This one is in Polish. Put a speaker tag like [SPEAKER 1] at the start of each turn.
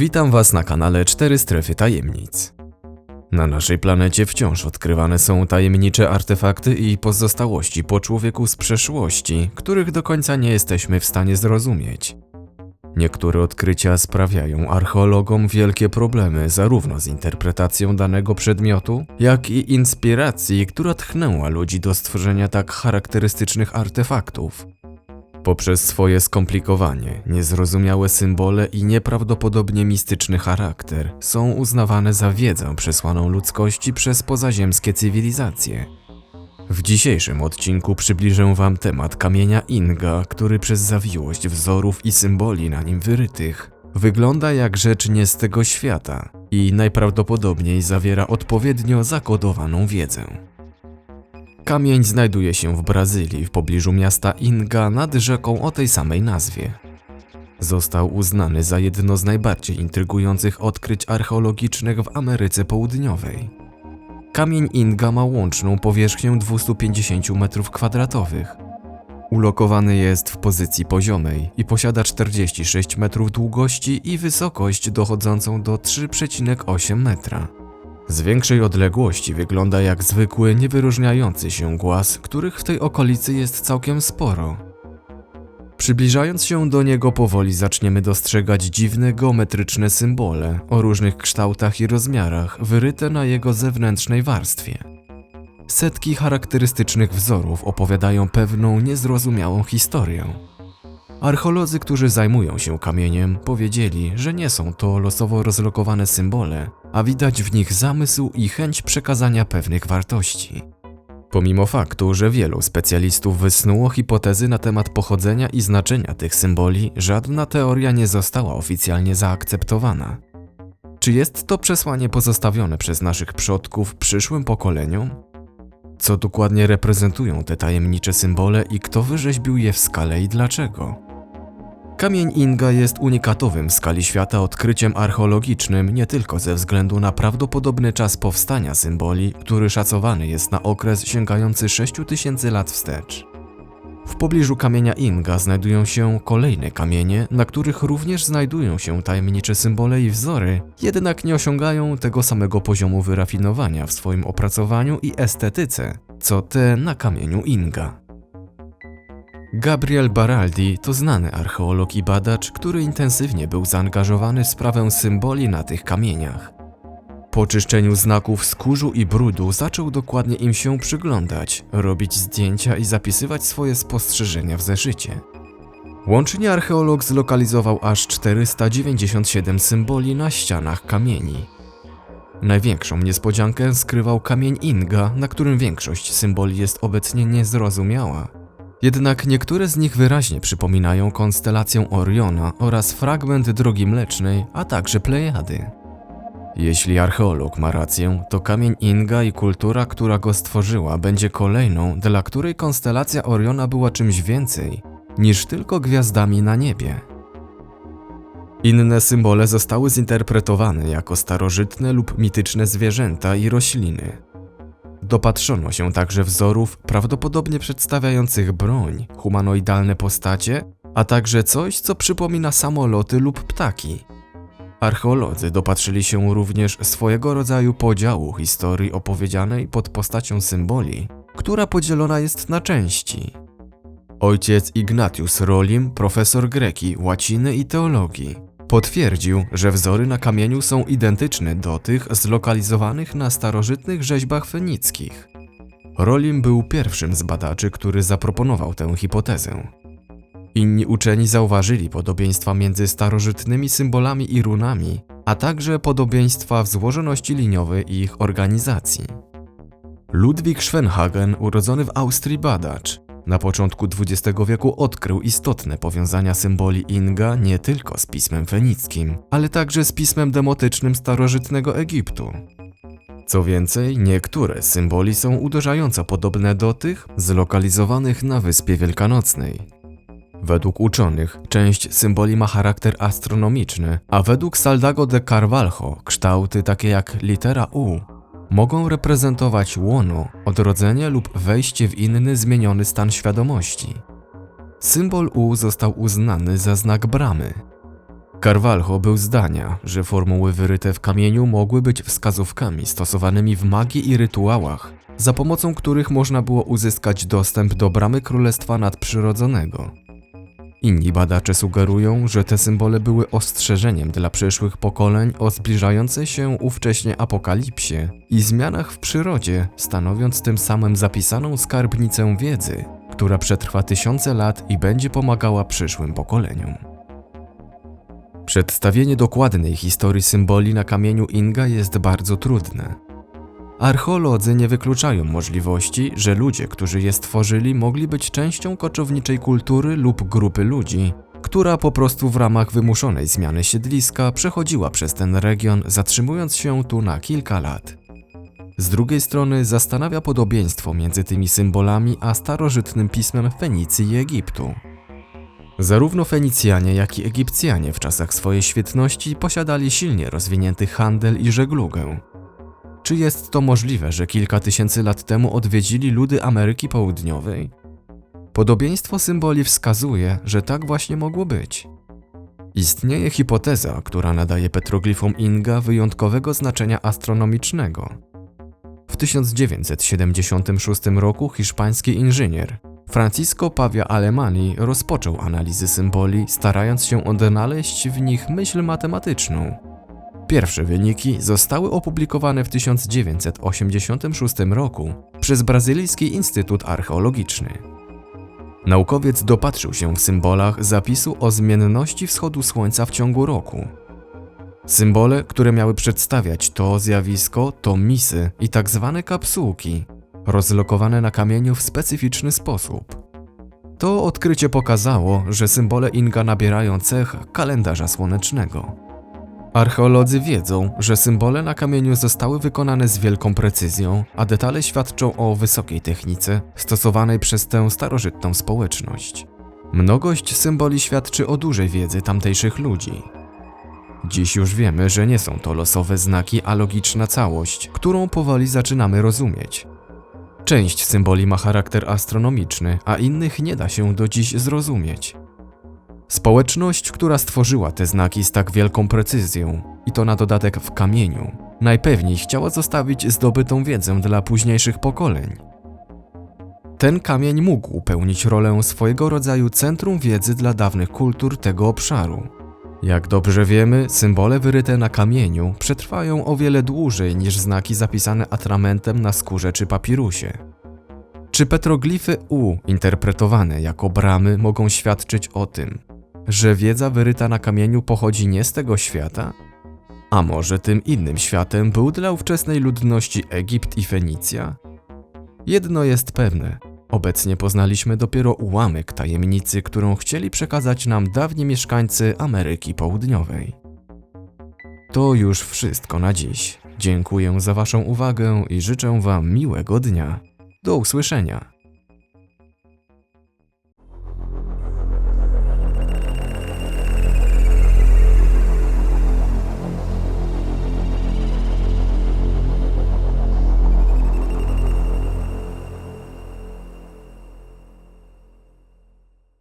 [SPEAKER 1] Witam Was na kanale 4 Strefy Tajemnic. Na naszej planecie wciąż odkrywane są tajemnicze artefakty i pozostałości po człowieku z przeszłości, których do końca nie jesteśmy w stanie zrozumieć. Niektóre odkrycia sprawiają archeologom wielkie problemy zarówno z interpretacją danego przedmiotu, jak i inspiracji, która tchnęła ludzi do stworzenia tak charakterystycznych artefaktów. Poprzez swoje skomplikowanie, niezrozumiałe symbole i nieprawdopodobnie mistyczny charakter są uznawane za wiedzę przesłaną ludzkości przez pozaziemskie cywilizacje. W dzisiejszym odcinku przybliżę Wam temat kamienia Inga, który przez zawiłość wzorów i symboli na nim wyrytych wygląda jak rzecz nie z tego świata i najprawdopodobniej zawiera odpowiednio zakodowaną wiedzę. Kamień znajduje się w Brazylii, w pobliżu miasta Inga nad rzeką o tej samej nazwie. Został uznany za jedno z najbardziej intrygujących odkryć archeologicznych w Ameryce Południowej. Kamień Inga ma łączną powierzchnię 250 m2. Ulokowany jest w pozycji poziomej i posiada 46 metrów długości i wysokość dochodzącą do 3,8 metra. Z większej odległości wygląda jak zwykły, niewyróżniający się głaz, których w tej okolicy jest całkiem sporo. Przybliżając się do niego powoli zaczniemy dostrzegać dziwne geometryczne symbole o różnych kształtach i rozmiarach wyryte na jego zewnętrznej warstwie. Setki charakterystycznych wzorów opowiadają pewną niezrozumiałą historię. Archeolodzy, którzy zajmują się kamieniem, powiedzieli, że nie są to losowo rozlokowane symbole, a widać w nich zamysł i chęć przekazania pewnych wartości. Pomimo faktu, że wielu specjalistów wysnuło hipotezy na temat pochodzenia i znaczenia tych symboli, żadna teoria nie została oficjalnie zaakceptowana. Czy jest to przesłanie pozostawione przez naszych przodków przyszłym pokoleniom? Co dokładnie reprezentują te tajemnicze symbole i kto wyrzeźbił je w skale i dlaczego? Kamień Inga jest unikatowym w skali świata odkryciem archeologicznym nie tylko ze względu na prawdopodobny czas powstania symboli, który szacowany jest na okres sięgający 6000 lat wstecz. W pobliżu kamienia Inga znajdują się kolejne kamienie, na których również znajdują się tajemnicze symbole i wzory, jednak nie osiągają tego samego poziomu wyrafinowania w swoim opracowaniu i estetyce, co te na kamieniu Inga. Gabriel Baraldi to znany archeolog i badacz, który intensywnie był zaangażowany w sprawę symboli na tych kamieniach. Po czyszczeniu znaków z kurzu i brudu zaczął dokładnie im się przyglądać, robić zdjęcia i zapisywać swoje spostrzeżenia w zeszycie. Łącznie archeolog zlokalizował aż 497 symboli na ścianach kamieni. Największą niespodziankę skrywał kamień Inga, na którym większość symboli jest obecnie niezrozumiała. Jednak niektóre z nich wyraźnie przypominają konstelację Oriona oraz fragment Drogi Mlecznej, a także Plejady. Jeśli archeolog ma rację, to kamień Inga i kultura, która go stworzyła, będzie kolejną, dla której konstelacja Oriona była czymś więcej niż tylko gwiazdami na niebie. Inne symbole zostały zinterpretowane jako starożytne lub mityczne zwierzęta i rośliny. Dopatrzono się także wzorów prawdopodobnie przedstawiających broń, humanoidalne postacie, a także coś, co przypomina samoloty lub ptaki. Archeolodzy dopatrzyli się również swojego rodzaju podziału historii opowiedzianej pod postacią symboli, która podzielona jest na części. Ojciec Ignatius Rolim, profesor greki, łaciny i teologii, potwierdził, że wzory na kamieniu są identyczne do tych zlokalizowanych na starożytnych rzeźbach fenickich. Rolim był pierwszym z badaczy, który zaproponował tę hipotezę. Inni uczeni zauważyli podobieństwa między starożytnymi symbolami i runami, a także podobieństwa w złożoności liniowej ich organizacji. Ludwik Schwenhagen, urodzony w Austrii badacz, na początku XX wieku odkrył istotne powiązania symboli Inga nie tylko z pismem fenickim, ale także z pismem demotycznym starożytnego Egiptu. Co więcej, niektóre symboli są uderzająco podobne do tych zlokalizowanych na Wyspie Wielkanocnej. Według uczonych część symboli ma charakter astronomiczny, a według Saldago de Carvalho kształty takie jak litera U mogą reprezentować łono, odrodzenie lub wejście w inny zmieniony stan świadomości. Symbol U został uznany za znak bramy. Carvalho był zdania, że formuły wyryte w kamieniu mogły być wskazówkami stosowanymi w magii i rytuałach, za pomocą których można było uzyskać dostęp do bramy Królestwa Nadprzyrodzonego. Inni badacze sugerują, że te symbole były ostrzeżeniem dla przyszłych pokoleń o zbliżającej się ówcześnie apokalipsie i zmianach w przyrodzie, stanowiąc tym samym zapisaną skarbnicę wiedzy, która przetrwa tysiące lat i będzie pomagała przyszłym pokoleniom. Przedstawienie dokładnej historii symboli na kamieniu Inga jest bardzo trudne. Archeolodzy nie wykluczają możliwości, że ludzie, którzy je stworzyli, mogli być częścią koczowniczej kultury lub grupy ludzi, która po prostu w ramach wymuszonej zmiany siedliska przechodziła przez ten region, zatrzymując się tu na kilka lat. Z drugiej strony zastanawia podobieństwo między tymi symbolami a starożytnym pismem Fenicji i Egiptu. Zarówno Fenicjanie, jak i Egipcjanie w czasach swojej świetności posiadali silnie rozwinięty handel i żeglugę. Czy jest to możliwe, że kilka tysięcy lat temu odwiedzili ludy Ameryki Południowej? Podobieństwo symboli wskazuje, że tak właśnie mogło być. Istnieje hipoteza, która nadaje petroglifom Inga wyjątkowego znaczenia astronomicznego. W 1976 roku hiszpański inżynier Francisco Pavia Alemani rozpoczął analizy symboli, starając się odnaleźć w nich myśl matematyczną. Pierwsze wyniki zostały opublikowane w 1986 roku przez Brazylijski Instytut Archeologiczny. Naukowiec dopatrzył się w symbolach zapisu o zmienności wschodu słońca w ciągu roku. Symbole, które miały przedstawiać to zjawisko, to misy i tak zwane kapsułki, rozlokowane na kamieniu w specyficzny sposób. To odkrycie pokazało, że symbole Inga nabierają cech kalendarza słonecznego. Archeolodzy wiedzą, że symbole na kamieniu zostały wykonane z wielką precyzją, a detale świadczą o wysokiej technice stosowanej przez tę starożytną społeczność. Mnogość symboli świadczy o dużej wiedzy tamtejszych ludzi. Dziś już wiemy, że nie są to losowe znaki, a logiczna całość, którą powoli zaczynamy rozumieć. Część symboli ma charakter astronomiczny, a innych nie da się do dziś zrozumieć. Społeczność, która stworzyła te znaki z tak wielką precyzją, i to na dodatek w kamieniu, najpewniej chciała zostawić zdobytą wiedzę dla późniejszych pokoleń. Ten kamień mógł pełnić rolę swojego rodzaju centrum wiedzy dla dawnych kultur tego obszaru. Jak dobrze wiemy, symbole wyryte na kamieniu przetrwają o wiele dłużej niż znaki zapisane atramentem na skórze czy papirusie. Czy petroglify U, interpretowane jako bramy, mogą świadczyć o tym, że wiedza wyryta na kamieniu pochodzi nie z tego świata? A może tym innym światem był dla ówczesnej ludności Egipt i Fenicja? Jedno jest pewne. Obecnie poznaliśmy dopiero ułamek tajemnicy, którą chcieli przekazać nam dawni mieszkańcy Ameryki Południowej. To już wszystko na dziś. Dziękuję za Waszą uwagę i życzę Wam miłego dnia. Do usłyszenia.